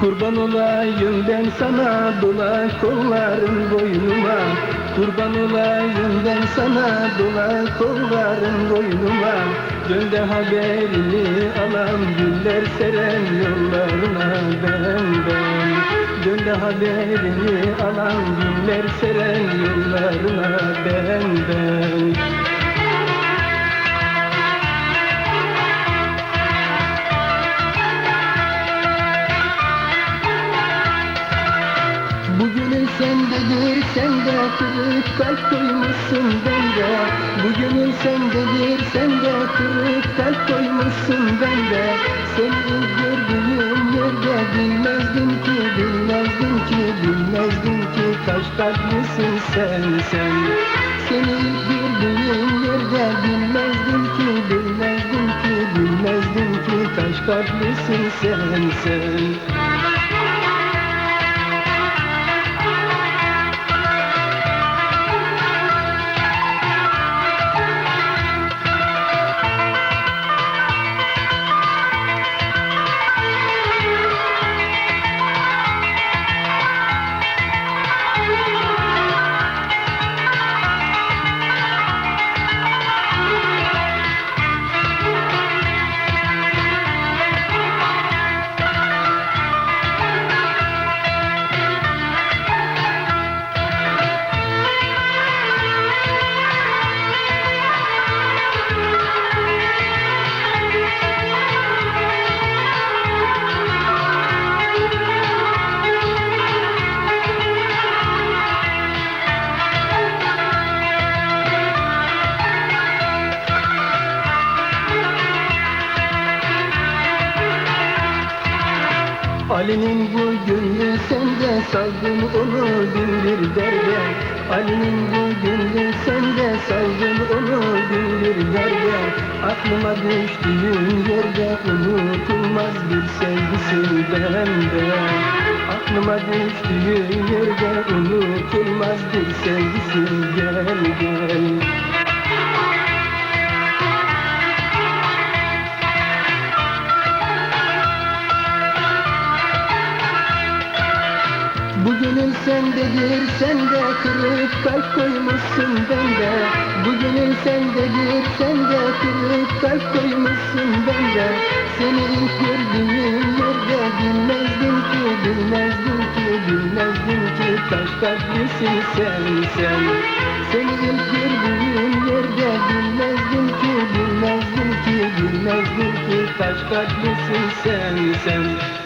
Kurban olayım ben sana dola kolların boynuma. Kurban olayım ben sana dola kolların boynuma. Gönde haberini alan güller seren yollarına ben ben. Gönde haberini alan güller seren yollarına ben ben sendedir, sende kırık kalp koymuşsun bende. Bugünün sendedir, sende kırık kalp koymuşsun bende. Seni gördüğüm yerde bilmezdim ki, bilmezdim ki, bilmezdim ki Kaç kalplisin sen, sen. Seni gördüğüm yerde bilmezdim ki, bilmezdim ki, bilmezdim ki Kaç kalplisin sen, sen Ali'nin bu gönlü sende saldım onu bin bir derde. Ali'nin bu gönlü sende saldım onu bin bir derde. Aklıma düştüğün yerde unutulmaz bir sevgisi bende. Aklıma düştüğün yerde unutulmaz bir sevgisi gel gel Bugünün sendedir, sende kırık kalp koymuşsun bende. Bugünün sendedir, sende kırık kalp koymuşsun bende. Seni ilk gördüğüm yerde bilmezdim ki, bilmezdim ki, bilmezdim ki Taş kalplisin sen, sen. Seni ilk gördüğüm yerde bilmezdim ki, bilmezdim ki, bilmezdim ki Taş kalplisin sen, sen